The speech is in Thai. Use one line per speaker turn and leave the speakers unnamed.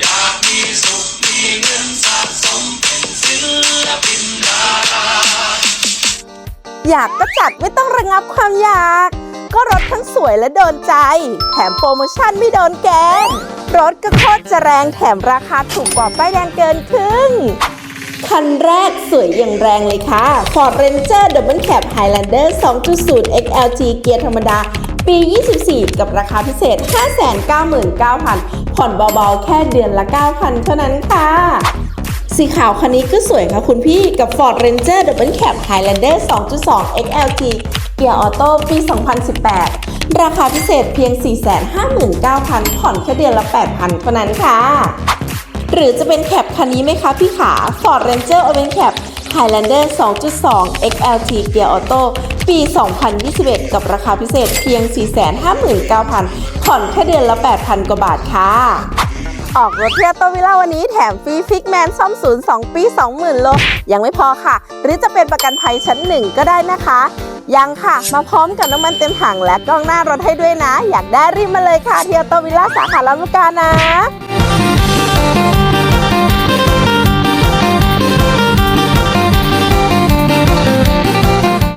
อยากมีสุขีเงินสะสมเป็นศิลปินารา
อยากก็จัดไม่ต้องระงับความอยาก ก็รถทั้งสวยและโดนใจ แถมโปรโมชั่นไม่โดนแกงรถก็โคตรจะแรงแถมราคาถูกกว่าป้ายแดงเกินครึ่งคันแรกสวยอย่างแรงเลยค่ะ Ford Ranger Double Cab Highlander 2.0 XLT เกียร์ธรรมดา ปี 24 กับราคาพิเศษ 599,000 ผ่อนเบาๆ แค่เดือนละ 9,000 เท่านั้นค่ะ สีขาวคันนี้ก็สวยค่ะคุณพี่กับ Ford Ranger Double Cab Highlander 2.2 XLT เกียร์ออโต้ปี 2018 ราคาพิเศษเพียง 459,000 ผ่อนแค่เดือนละ 8,000 เท่านั้นค่ะ หรือจะเป็นแคปคันนี้ไหมคะพี่ขา Ford Ranger Open Cap Highlander 2.2 XLT เกียร์ออโต้ปี 2021 กับราคาพิเศษเพียง 459,000 ผ่อนแค่เดือนละ 8,000 กว่าบาทค่ะ ออกรถเที่ยวโตวิล่าวันนี้แถมฟรีฟิกแมนซ่อมศูนย์2ปี 20,000 โล ยังไม่พอค่ะ หรือจะเป็นประกันภัยชั้นหนึ่งก็ได้นะคะ ยังค่ะ มาพร้อมกับน้ำมันเต็มถังและกล้องหน้ารถให้ด้วยนะ อยากได้รีบมาเลยค่ะเที่ยวโตวิล่าสาขาลำลูกกานะ